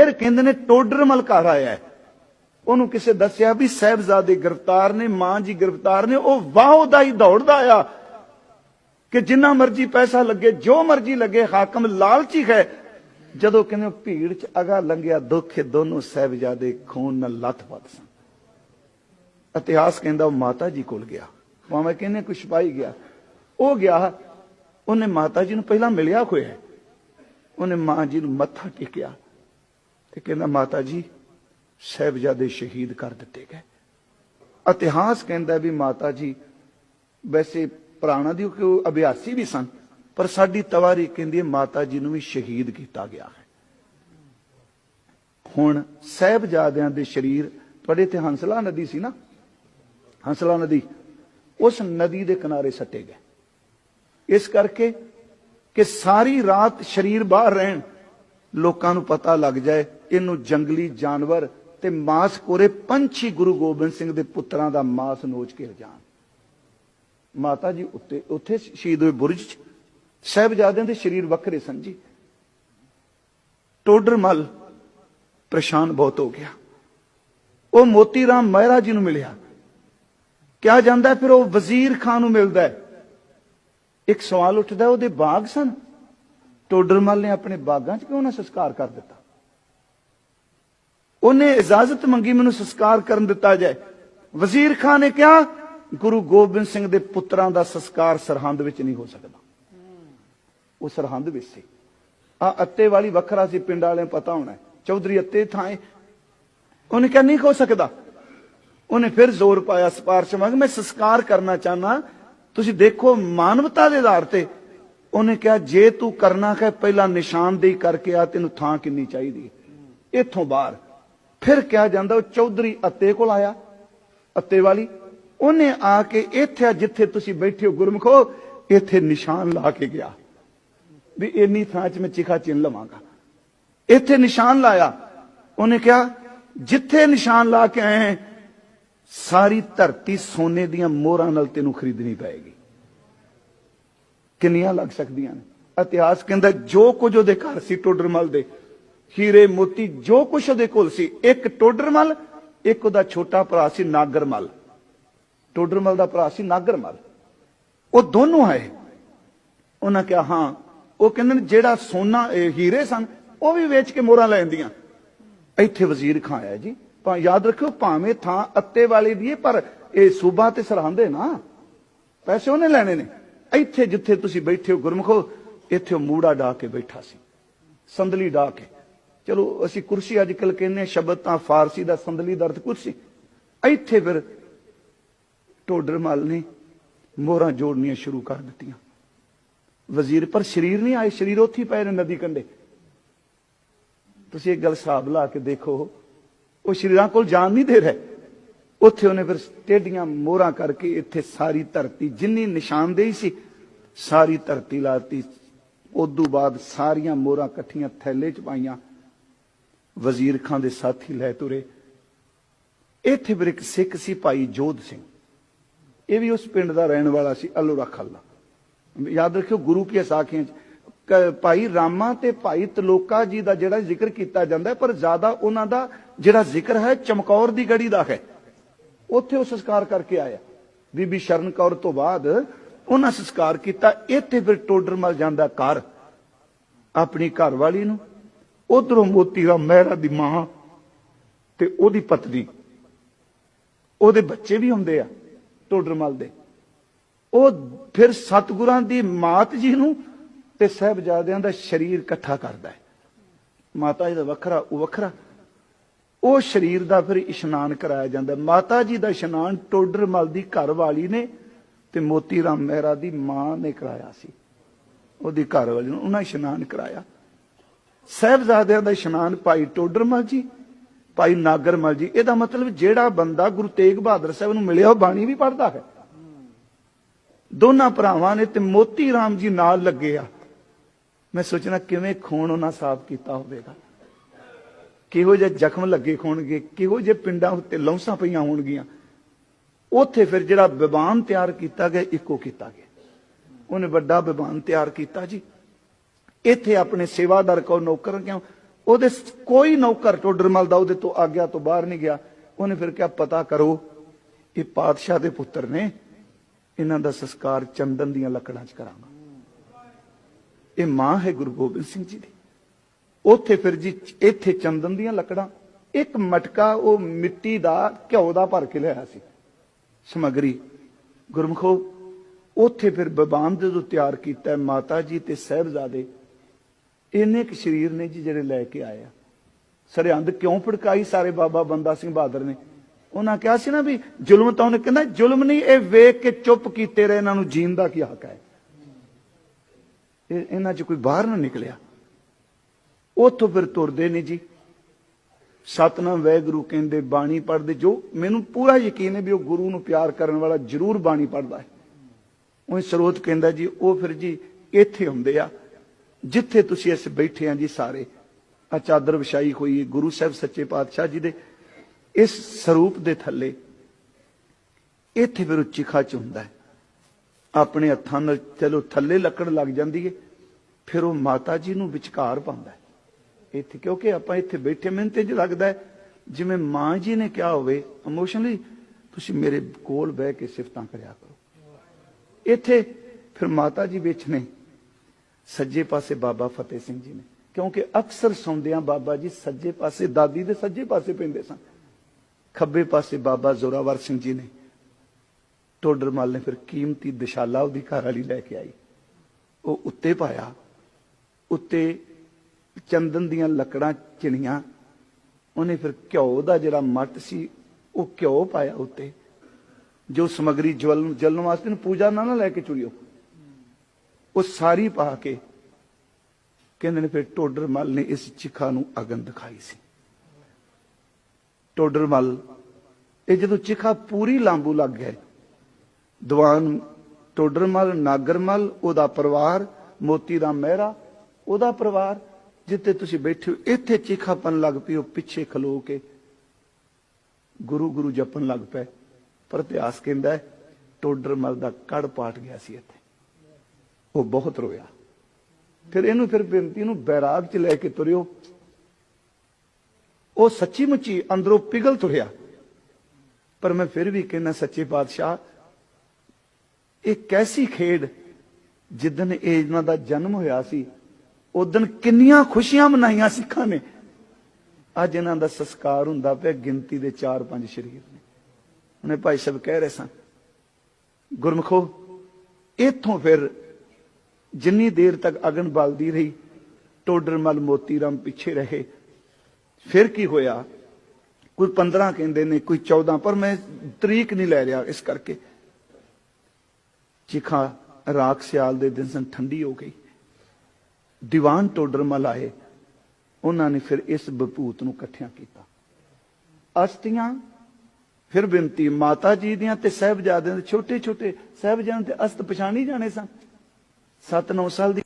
ਫਿਰ ਕਹਿੰਦੇ ਨੇ ਟੋਡਰ ਮਲਕਾਰ ਆਇਆ ਉਹਨੂੰ ਕਿਸੇ ਦੱਸਿਆ ਵੀ ਸਾਹਿਬਜ਼ਾਦੇ ਗ੍ਰਿਫਤਾਰ ਨੇ, ਮਾਂ ਜੀ ਗ੍ਰਿਫਤਾਰ ਨੇ, ਉਹ ਵਾਹ ਦਾ ਹੀ ਦੌੜਦਾ ਆ ਕਿ ਜਿੰਨਾ ਮਰਜ਼ੀ ਪੈਸਾ ਲੱਗੇ, ਜੋ ਮਰਜ਼ੀ ਲੱਗੇ, ਹਾਕਮ ਲਾਲਚੀ ਹੈ। ਜਦੋਂ ਕਹਿੰਦੇ ਭੀੜ ਚ ਅਗਾ ਲੰਘਿਆ ਦੁੱਖ ਦੋਨੋਂ ਸਾਹਿਬਜ਼ਾਦੇ ਖੂਨ ਨਾਲ ਲੱਥ-ਪੱਥ ਸਨ ਇਤਿਹਾਸ ਕਹਿੰਦਾ ਉਹ ਮਾਤਾ ਜੀ ਕੋਲ ਗਿਆ। ਭਾਵੇਂ ਕਹਿੰਦੇ ਕੁਛ ਪਾਈ ਗਿਆ। ਉਹ ਗਿਆ, ਉਹਨੇ ਮਾਤਾ ਜੀ ਨੂੰ ਪਹਿਲਾਂ ਮਿਲਿਆ ਹੋਇਆ ਉਹਨੇ ਮਾਂ ਜੀ ਨੂੰ ਮੱਥਾ ਟੇਕਿਆ। ਤੇ ਕਹਿੰਦਾ ਮਾਤਾ ਜੀ ਸਾਹਿਬਜ਼ਾਦੇ ਸ਼ਹੀਦ ਕਰ ਦਿੱਤੇ ਗਏ। ਇਤਿਹਾਸ ਕਹਿੰਦਾ ਵੀ ਮਾਤਾ ਜੀ ਵੈਸੇ ਪੁਰਾਣਾ ਦੀ ਉਹ ਅਭਿਆਸੀ ਵੀ ਸਨ, ਪਰ ਸਾਡੀ ਤਵਾਰੀ ਕਹਿੰਦੀ ਹੈ ਮਾਤਾ ਜੀ ਨੂੰ ਵੀ ਸ਼ਹੀਦ ਕੀਤਾ ਗਿਆ ਹੈ। ਹੁਣ ਸਾਹਿਬਜ਼ਾਦਿਆਂ ਦੇ ਸਰੀਰ, ਤੁਹਾਡੇ ਤੇ ਹੰਸਲਾ ਨਦੀ ਸੀ ਨਾ? ਹੰਸਲਾ ਨਦੀ, ਉਸ ਨਦੀ ਦੇ ਕਿਨਾਰੇ ਸੱਟੇ ਗਏ। ਇਸ ਕਰਕੇ ਕਿ ਸਾਰੀ ਰਾਤ ਸਰੀਰ ਬਾਹਰ ਰਹਿਣ, ਲੋਕਾਂ ਨੂੰ ਪਤਾ ਲੱਗ ਜਾਏ ਇਹਨੂੰ ਜੰਗਲੀ ਜਾਨਵਰ ਤੇ ਮਾਸ ਕੋਰੇ ਪੰਛੀ ਗੁਰੂ ਗੋਬਿੰਦ ਸਿੰਘ ਦੇ ਪੁੱਤਰਾਂ ਦਾ ਮਾਸ ਨੋਚ ਕੇ ਜਾਣ ਮਾਤਾ ਜੀ ਉੱਤੇ, ਉੱਥੇ ਸ਼ਹੀਦ ਹੋਏ ਬੁਰਜ ਚ। ਸਾਹਿਬਜ਼ਾਦਿਆਂ ਦੇ ਸਰੀਰ ਵੱਖਰੇ ਸਨ ਜੀ। ਟੋਡਰਮਲ ਪਰੇਸ਼ਾਨ ਬਹੁਤ ਹੋ ਗਿਆ। ਉਹ ਮੋਤੀ ਰਾਮ ਮਹਿਰਾ ਜੀ ਨੂੰ ਮਿਲਿਆ। ਕਿਹਾ ਜਾਂਦਾ ਫਿਰ ਉਹ ਵਜ਼ੀਰ ਖਾਨ ਨੂੰ ਮਿਲਦਾ ਹੈ। ਇੱਕ ਸਵਾਲ ਉੱਠਦਾ ਉਹਦੇ ਬਾਗ ਸਨ? ਟੋਡਰਮਲ ਨੇ ਆਪਣੇ ਬਾਗਾਂ 'ਚ ਕਿਉਂ ਨਾ ਸੰਸਕਾਰ ਕਰ ਦਿੱਤਾ? ਉਹਨੇ ਇਜਾਜ਼ਤ ਮੰਗੀ, ਮੈਨੂੰ ਸੰਸਕਾਰ ਕਰਨ ਦਿੱਤਾ ਜਾਏ। ਵਜ਼ੀਰ ਖਾਨ ਨੇ ਕਿਹਾ, ਗੁਰੂ ਗੋਬਿੰਦ ਸਿੰਘ ਦੇ ਪੁੱਤਰਾਂ ਦਾ ਸੰਸਕਾਰ ਸਰਹੰਦ ਵਿੱਚ ਨਹੀਂ ਹੋ ਸਕਦਾ। ਉਹ ਸਰਹੰਦ ਵਿੱਚ ਸੀ। ਆ ਅੱਤੇ ਵਾਲੀ ਵੱਖਰਾ ਸੀ, ਪਿੰਡ ਵਾਲਿਆਂ ਪਤਾ ਹੋਣਾ ਚੌਧਰੀ ਅੱਤੇ ਥਾਂ ਉਹਨੇ ਕਿਹਾ, ਨਹੀਂ ਹੋ ਸਕਦਾ। ਉਹਨੇ ਫਿਰ ਜ਼ੋਰ ਪਾਇਆ, ਸਿਫਾਰਿਸ਼ ਮੰਗ, ਮੈਂ ਸੰਸਕਾਰ ਕਰਨਾ ਚਾਹਨਾ ਤੁਸੀਂ ਦੇਖੋ, ਮਾਨਵਤਾ ਦੇ ਆਧਾਰ ਤੇ ਉਹਨੇ ਕਿਹਾ, ਜੇ ਤੂੰ ਕਰਨਾ ਹੈ ਪਹਿਲਾਂ ਨਿਸ਼ਾਨਦੇਹੀ ਕਰਕੇ ਆ, ਤੈਨੂੰ ਥਾਂ ਕਿੰਨੀ ਚਾਹੀਦੀ ਇੱਥੋਂ ਬਾਹਰ ਫਿਰ ਕਿਹਾ ਜਾਂਦਾ ਉਹ ਚੌਧਰੀ ਅੱਤੇ ਕੋਲ ਆਇਆ, ਅੱਤੇ ਵਾਲੀ, ਉਹਨੇ ਆ ਕੇ ਇੱਥੇ ਜਿੱਥੇ ਤੁਸੀਂ ਬੈਠੇ ਹੋ ਗੁਰਮਖੋ ਇੱਥੇ ਨਿਸ਼ਾਨ ਲਾ ਕੇ ਗਿਆ। ਵੀ ਇੰਨੀ ਥਾਂ 'ਚ ਮੈਂ ਚਿਖਾ ਚਿੰਨ ਲਵਾਂਗਾ। ਇੱਥੇ ਨਿਸ਼ਾਨ ਲਾਇਆ। ਉਹਨੇ ਕਿਹਾ, ਜਿੱਥੇ ਨਿਸ਼ਾਨ ਲਾ ਕੇ ਆਏ ਸਾਰੀ ਧਰਤੀ ਸੋਨੇ ਦੀਆਂ ਮੋਹਰਾਂ ਨਾਲ ਤੈਨੂੰ ਖਰੀਦਣੀ ਪਏਗੀ। ਕਿੰਨੀਆਂ ਲੱਗ ਸਕਦੀਆਂ ਨੇ? ਇਤਿਹਾਸ ਕਹਿੰਦਾ ਜੋ ਕੁਝ ਉਹਦੇ ਘਰ ਸੀ ਟੋਡਰਮਲ ਦੇ ਹੀਰੇ ਮੋਤੀ ਜੋ ਕੁਛ ਉਹਦੇ ਕੋਲ ਸੀ, ਇੱਕ ਟੋਡਰਮਲ, ਇੱਕ ਉਹਦਾ ਛੋਟਾ ਭਰਾ ਸੀ ਨਾਗਰਮਲ। ਟੋਡਰਮਲ ਦਾ ਭਰਾ ਸੀ ਨਾਗਰਮਲ। ਉਹ ਦੋਨੋਂ ਆਏ। ਉਹਨਾਂ ਕਿਹਾ, ਹਾਂ। ਉਹ ਕਹਿੰਦੇ ਨੇ, ਜਿਹੜਾ ਸੋਨਾ, ਇਹ ਹੀਰੇ ਸਨ, ਉਹ ਵੀ ਵੇਚ ਕੇ ਮੋਹਰਾਂ ਲੈਂਦੀਆਂ ਇੱਥੇ ਵਜ਼ੀਰ ਖਾਂ ਆਇਆ ਜੀ। ਪਾ ਯਾਦ ਰੱਖਿਓ, ਭਾਵੇਂ ਥਾਂ ਅੱਤੇ ਵਾਲੀ ਦੀ ਪਰ ਇਹ ਸੂਬਾ ਤੇ ਸਰਹੰਦ ਨਾ। ਪੈਸੇ ਉਹਨੇ ਲੈਣੇ ਨੇ। ਇੱਥੇ ਜਿੱਥੇ ਤੁਸੀਂ ਬੈਠੇ ਹੋ ਗੁਰਮਖੋ, ਇੱਥੇ ਉਹ ਮੂੜਾ ਡਾ ਕੇ ਬੈਠਾ ਸੀ। ਸੰਦਲੀ ਡਾ ਕੇ। ਚਲੋ ਅਸੀਂ ਕੁਰਸੀ ਅੱਜ ਕੱਲ ਕਹਿੰਦੇ ਹਾਂ, ਸ਼ਬਦ ਤਾਂ ਫਾਰਸੀ ਦਾ ਸੰਦਲੀ ਦਰਦ ਕੁਰਸੀ ਇੱਥੇ ਫਿਰ ਟੋਡਰਮਲ ਨੇ ਮੋਹਰਾਂ ਜੋੜਨੀਆਂ ਸ਼ੁਰੂ ਕਰ ਦਿੱਤੀਆਂ। ਵਜ਼ੀਰ ਪਰ ਸ਼ਰੀਰ ਨਹੀਂ ਆਏ ਸ਼ਰੀਰ ਉੱਥੇ ਪਏ ਨੇ ਨਦੀ ਕੰਢੇ। ਤੁਸੀਂ ਇੱਕ ਗੱਲ ਹਿਸਾਬ ਲਾ ਕੇ ਦੇਖੋ ਉਹ ਸ਼ਰੀਰਾਂ ਕੋਲ ਜਾਣ ਨਹੀਂ ਦੇ ਰਿਹਾ। ਉੱਥੇ ਉਹਨੇ ਫਿਰ ਟੇਡੀਆਂ ਮੋਹਰਾਂ ਕਰਕੇ ਇੱਥੇ ਸਾਰੀ ਧਰਤੀ ਜਿੰਨੀ ਨਿਸ਼ਾਨਦੇਹੀ ਸੀ ਸਾਰੀ ਧਰਤੀ ਲਾਤੀ। ਉਦੋਂ ਬਾਅਦ ਸਾਰੀਆਂ ਮੋਹਰਾਂ ਇਕੱਠੀਆਂ ਥੈਲੇ 'ਚ ਪਾਈਆਂ। ਵਜ਼ੀਰ ਖਾਨ ਦੇ ਸਾਥੀ ਲੈ ਤੁਰੇ। ਇੱਥੇ ਫਿਰ ਇੱਕ ਸਿੱਖ ਸੀ ਭਾਈ ਜੋਧ ਸਿੰਘ। ਇਹ ਵੀ ਉਸ ਪਿੰਡ ਦਾ ਰਹਿਣ ਵਾਲਾ ਸੀ, ਅਲੋਰਾ ਖੱਲਾ। ਯਾਦ ਰੱਖਿਓ ਗੁਰੂ ਕੀ ਸਾਖੀਆਂ ਚ ਭਾਈ ਰਾਮਾ ਤੇ ਭਾਈ ਤਲੋਕਾ ਜੀ ਦਾ ਜਿਹੜਾ ਜ਼ਿਕਰ ਕੀਤਾ ਜਾਂਦਾ ਪਰ ਜ਼ਿਆਦਾ ਉਹਨਾਂ ਦਾ ਜਿਹੜਾ ਜ਼ਿਕਰ ਹੈ, ਚਮਕੌਰ ਦੀ ਗੜੀ ਦਾ ਹੈ। ਉੱਥੇ ਉਹ ਸੰਸਕਾਰ ਕਰਕੇ ਆਇਆ। ਬੀਬੀ ਸ਼ਰਨ ਕੌਰ ਤੋਂ ਬਾਅਦ ਉਹਨਾਂ ਸੰਸਕਾਰ ਕੀਤਾ। ਇੱਥੇ ਫਿਰ ਟੋਡਰਮਲ ਜਾਂਦਾ ਘਰ, ਆਪਣੀ ਘਰ ਵਾਲੀ ਨੂੰ। ਉਧਰੋਂ ਮੋਤੀ ਰਾਮ ਮਹਿਰਾ ਦੀ ਮਾਂ ਤੇ ਉਹਦੀ ਪਤਨੀ। ਉਹਦੇ ਬੱਚੇ ਵੀ ਹੁੰਦੇ ਆ ਟੋਡਰਮਲ ਦੇ। ਉਹ ਫਿਰ ਸਤਿਗੁਰਾਂ ਦੀ ਮਾਤ ਜੀ ਨੂੰ ਤੇ ਸਹਿਬਜ਼ਾਦਿਆਂ ਦਾ ਸਰੀਰ ਇਕੱਠਾ ਕਰਦਾ ਹੈ। ਮਾਤਾ ਜੀ ਦਾ ਵੱਖਰਾ, ਉਹ ਵੱਖਰਾ। ਉਹ ਸਰੀਰ ਦਾ ਫਿਰ ਇਸ਼ਨਾਨ ਕਰਾਇਆ ਜਾਂਦਾ ਮਾਤਾ ਜੀ ਦਾ ਇਸ਼ਨਾਨ ਟੋਡਰਮਲ ਦੀ ਘਰ ਵਾਲੀ ਨੇ ਤੇ ਮੋਤੀ ਰਾਮ ਮਹਿਰਾ ਦੀ ਮਾਂ ਨੇ ਕਰਾਇਆ ਸੀ। ਉਹਦੀ ਘਰ ਵਾਲੀ ਨੂੰ ਉਹਨਾਂ ਇਸ਼ਨਾਨ ਕਰਾਇਆ। ਸਹਿਬਜ਼ਾਦਿਆਂ ਦਾ ਇਸ਼ਨਾਨ ਭਾਈ ਟੋਡਰਮਲ ਜੀ, ਭਾਈ ਨਾਗਰਮਲ ਜੀ। ਇਹਦਾ ਮਤਲਬ ਜਿਹੜਾ ਬੰਦਾ ਗੁਰੂ ਤੇਗ ਬਹਾਦਰ ਸਾਹਿਬ ਨੂੰ ਮਿਲਿਆ, ਉਹ ਬਾਣੀ ਵੀ ਪੜ੍ਹਦਾ ਹੈ। ਦੋਨਾਂ ਭਰਾਵਾਂ ਨੇ ਤੇ ਮੋਤੀ ਰਾਮ ਜੀ ਨਾਲ ਲੱਗੇ ਆ। ਮੈਂ ਸੋਚਣਾ ਕਿਵੇਂ ਖੂਨ ਉਹਨਾਂ ਸਾਫ਼ ਕੀਤਾ ਹੋਵੇਗਾ। ਕਿਹੋ ਜਿਹੇ ਜ਼ਖਮ ਲੱਗੇ ਹੋਣਗੇ ਕਿਹੋ ਜਿਹੇ ਪਿੰਡਾਂ ਉੱਤੇ ਲੌਂਸਾਂ ਪਈਆਂ ਹੋਣਗੀਆਂ। ਉੱਥੇ ਫਿਰ ਜਿਹੜਾ ਵਿਵਾਨ ਤਿਆਰ ਕੀਤਾ ਗਿਆ, ਇੱਕੋ ਕੀਤਾ ਗਿਆ। ਉਹਨੇ ਵੱਡਾ ਵਿਵਾਨ ਤਿਆਰ ਕੀਤਾ ਜੀ। ਇੱਥੇ ਆਪਣੇ ਸੇਵਾਦਾਰ ਕੋ ਨੌਕਰ ਕਿਉਂ? ਉਹਦੇ ਕੋਈ ਨੌਕਰ ਟੋਡਰਮਲ ਦਾ ਉਹਦੇ ਤੋਂ ਆਗਿਆ ਤੋਂ ਬਾਹਰ ਨਹੀਂ ਗਿਆ। ਉਹਨੇ ਫਿਰ ਕਿਹਾ, ਪਤਾ ਕਰੋ ਇਹ ਪਾਤਸ਼ਾਹ ਦੇ ਪੁੱਤਰ ਨੇ, ਇਹਨਾਂ ਦਾ ਸੰਸਕਾਰ ਚੰਦਨ ਦੀਆਂ ਲੱਕੜਾਂ 'ਚ ਕਰਾਂਗਾ ਇਹ ਮਾਂ ਹੈ ਗੁਰੂ ਗੋਬਿੰਦ ਸਿੰਘ ਜੀ ਦੀ। ਉੱਥੇ ਫਿਰ ਜੀ ਇੱਥੇ ਚੰਦਨ ਦੀਆਂ ਲੱਕੜਾਂ, ਇੱਕ ਮਟਕਾ ਉਹ ਮਿੱਟੀ ਦਾ, ਘਿਓ ਦਾ ਭਰ ਕੇ ਲਿਆਇਆ ਸੀ। ਸਮਗਰੀ, ਗੁਰਮਖੋ, ਉੱਥੇ ਫਿਰ ਬਬਾਨ ਜਦੋਂ ਤਿਆਰ ਕੀਤਾ, ਮਾਤਾ ਜੀ ਤੇ ਸਹਿਬਜ਼ਾਦੇ ਇੰਨੇ ਕੁ ਸ਼ਰੀਰ ਨੇ ਜੀ ਜਿਹੜੇ ਲੈ ਕੇ ਆਏ ਆ। ਸਰਹੰਦ ਕਿਉਂ ਫੜਕਾਈ ਸਾਰੇ ਬਾਬਾ ਬੰਦਾ ਸਿੰਘ ਬਹਾਦਰ ਨੇ। ਉਹਨਾਂ ਕਿਹਾ ਸੀ ਨਾ ਵੀ ਜ਼ੁਲਮ ਤਾਂ ਉਹਨੇ ਕਹਿੰਦਾ, ਜ਼ੁਲਮ ਨਹੀਂ, ਇਹ ਵੇਖ ਕੇ ਚੁੱਪ ਕੀਤੇ ਰਹੇ, ਇਹਨਾਂ ਨੂੰ ਜੀਣ ਦਾ ਕੀ ਹੱਕ ਹੈ? ਇਹ ਇਹਨਾਂ 'ਚ ਕੋਈ ਬਾਹਰ ਨਾ ਨਿਕਲਿਆ। ਉੱਥੋਂ ਫਿਰ ਤੁਰਦੇ ਨੇ ਜੀ। ਸਤਨਾਮ ਵੈਗੁਰੂ ਕਹਿੰਦੇ, ਬਾਣੀ ਪੜ੍ਹਦੇ, ਜੋ ਮੈਨੂੰ ਪੂਰਾ ਯਕੀਨ ਹੈ ਵੀ ਉਹ ਗੁਰੂ ਨੂੰ ਪਿਆਰ ਕਰਨ ਵਾਲਾ ਜ਼ਰੂਰ ਬਾਣੀ ਪੜ੍ਹਦਾ ਹੈ। ਉਹ ਸਰੋਤ ਕਹਿੰਦਾ ਜੀ, ਉਹ ਫਿਰ ਜੀ ਇੱਥੇ ਹੁੰਦੇ ਆ। ਜਿੱਥੇ ਤੁਸੀਂ ਇਸ ਬੈਠੇ ਆ ਜੀ ਸਾਰੇ, ਆ ਚਾਦਰ ਵਿਛਾਈ ਹੋਈ ਹੈ, ਗੁਰੂ ਸਾਹਿਬ ਸੱਚੇ ਪਾਤਸ਼ਾਹ ਜੀ ਦੇ, ਇਸ ਸਰੂਪ ਦੇ ਥੱਲੇ, ਇੱਥੇ ਫਿਰ ਉੱਚੀ ਖੱਚ ਹੁੰਦਾ ਹੈ। ਆਪਣੇ ਹੱਥਾਂ ਨਾਲ ਚਲੋ ਥੱਲੇ ਲੱਕੜ ਲੱਗ ਜਾਂਦੀ ਹੈ, ਫਿਰ ਉਹ ਮਾਤਾ ਜੀ ਨੂੰ ਵਿਚਕਾਰ ਪਾਉਂਦਾ ਇੱਥੇ ਕਿਉਂਕਿ ਆਪਾਂ ਇੱਥੇ ਬੈਠੇ ਮੈਨੂੰ ਤੇ ਲੱਗਦਾ ਜਿਵੇਂ ਮਾਂ ਜੀ ਨੇ ਕਿਹਾ ਹੋਵੇ ਇਮੋਸ਼ਨਲੀ ਤੁਸੀਂ ਮੇਰੇ ਕੋਲ ਬਹਿ ਕੇ ਸਿਫਤਾਂ ਕਰਿਆ ਕਰੋ। ਇੱਥੇ ਫਿਰ ਮਾਤਾ ਜੀ ਵਿੱਚ ਨੇ ਸੱਜੇ ਪਾਸੇ ਬਾਬਾ ਫਤਿਹ ਸਿੰਘ ਜੀ ਨੇ। ਕਿਉਂਕਿ ਅਕਸਰ ਸੌਂਦਿਆਂ ਬਾਬਾ ਜੀ ਸੱਜੇ ਪਾਸੇ ਦਾਦੀ ਦੇ ਸੱਜੇ ਪਾਸੇ ਪੈਂਦੇ ਸਨ। ਖੱਬੇ ਪਾਸੇ ਬਾਬਾ ਜ਼ੋਰਾਵਰ ਸਿੰਘ ਜੀ ਨੇ। ਟੋਡਰਮਲ ਨੇ ਫਿਰ ਕੀਮਤੀ ਦਿਸ਼ਾਲਾ ਉਹਦੀ ਘਰ ਵਾਲੀ ਲੈ ਕੇ ਆਈ। ਉਹ ਉੱਤੇ ਪਾਇਆ। ਉੱਤੇ ਚੰਦਨ ਦੀਆਂ ਲੱਕੜਾਂ ਚਿਣੀਆਂ। ਉਹਨੇ ਫਿਰ ਘਿਓ ਦਾ ਜਿਹੜਾ ਮੱਟ ਸੀ, ਉਹ ਘਿਓ ਪਾਇਆ ਉੱਤੇ। ਜੋ ਸਮਗਰੀ ਜਵਲ ਜਲਨ ਵਾਸਤੇ ਨੂੰ ਪੂਜਾ ਨਾ ਨਾ ਲੈ ਕੇ ਚੁੜਿਓ ਉਹ ਸਾਰੀ ਪਾ ਕੇ ਕਹਿੰਦੇ ਨੇ ਫਿਰ ਟੋਡਰਮਲ ਨੇ ਇਸ ਚਿਖਾ ਨੂੰ ਅਗਨ ਦਿਖਾਈ ਸੀ। ਟੋਡਰਮਲ ਇਹ ਜਦੋਂ ਚਿਖਾ ਪੂਰੀ ਲਾਂਬੂ ਲੱਗ ਗਏ, ਦੀਵਾਨ ਟੋਡਰਮਲ ਨਾਗਰਮਲ ਉਹਦਾ ਪਰਿਵਾਰ, ਮੋਤੀ ਦਾ ਮਹਿਰਾ, ਉਹਦਾ ਪਰਿਵਾਰ, ਜਿੱਥੇ ਤੁਸੀਂ ਬੈਠੇ ਹੋ, ਇੱਥੇ ਚਿਖਾਪਨ ਲੱਗ ਪਈ, ਉਹ ਪਿੱਛੇ ਖਲੋ ਕੇ ਗੁਰੂ ਗੁਰੂ ਜਪਣ ਲੱਗ ਪਏ। ਪਰ ਇਤਿਹਾਸ ਕਹਿੰਦਾ ਟੋਡਰਮਲ ਦਾ ਕੜ ਪਾਟ ਗਿਆ ਸੀ ਇੱਥੇ। ਉਹ ਬਹੁਤ ਰੋਇਆ। ਫਿਰ ਇਹਨੂੰ ਫਿਰ ਬੇਨਤੀ ਨੂੰ ਬੈਰਾਗ ਚ ਲੈ ਕੇ ਤੁਰਿਓ। ਉਹ ਸੱਚੀ ਮੁੱਚੀ ਅੰਦਰੋਂ ਪਿਗਲ ਤੁਰਿਆ। ਪਰ ਮੈਂ ਫਿਰ ਵੀ ਕਹਿੰਦਾ, ਸੱਚੇ ਪਾਤਸ਼ਾਹ, ਇਹ ਕੈਸੀ ਖੇਡ ਜਿੱਦਨ ਇਹ ਇਹਨਾਂ ਦਾ ਜਨਮ ਹੋਇਆ ਸੀ ਉਦੋਂ ਕਿੰਨੀਆਂ ਖੁਸ਼ੀਆਂ ਮਨਾਈਆਂ ਸਿੱਖਾਂ ਨੇ। ਅੱਜ ਇਹਨਾਂ ਦਾ ਸੰਸਕਾਰ ਹੁੰਦਾ ਪਿਆ ਗਿਣਤੀ ਦੇ 4-5 ਸ਼ਰੀਰ ਨੇ। ਉਹਨੇ ਭਾਈ ਸਾਹਿਬ ਕਹਿ ਰਹੇ ਸਨ ਗੁਰਮਖੋ, ਇੱਥੋਂ ਫਿਰ ਜਿੰਨੀ ਦੇਰ ਤੱਕ ਅਗਨ ਬਲਦੀ ਰਹੀ ਟੋਡਰਮਲ ਮੋਤੀਰਾਮ ਪਿੱਛੇ ਰਹੇ। ਫਿਰ ਕੀ ਹੋਇਆ? ਕੋਈ 15 ਕਹਿੰਦੇ ਨੇ, ਕੋਈ 14 ਪਰ ਮੈਂ ਤਰੀਕ ਨਹੀਂ ਲੈ ਰਿਹਾ ਇਸ ਕਰਕੇ। ਚਿਖਾ ਰਾਖ ਸਿਆਲ ਦੇ ਦਿਨ ਸਨ, ਠੰਡੀ ਹੋ ਗਈ। ਦੀਵਾਨ ਟੋਡਰਮਲ ਆਏ। ਉਹਨਾਂ ਨੇ ਫਿਰ ਇਸ ਬਪੂਤ ਨੂੰ ਇਕੱਠਿਆਂ ਕੀਤਾ। ਅਸਤੀਆਂ, ਫਿਰ ਬੇਨਤੀ, ਮਾਤਾ ਜੀ ਦੀਆਂ ਤੇ ਸਹਿਬਜ਼ਾਦਿਆਂ ਦੇ ਛੋਟੇ ਛੋਟੇ ਸਹਿਬਜ਼ਾਦਿਆਂ ਤੇ ਅਸਤ ਪਛਾਣੀ ਜਾਣੇ ਸਨ। 7-9 ਸਾਲ ਦੀ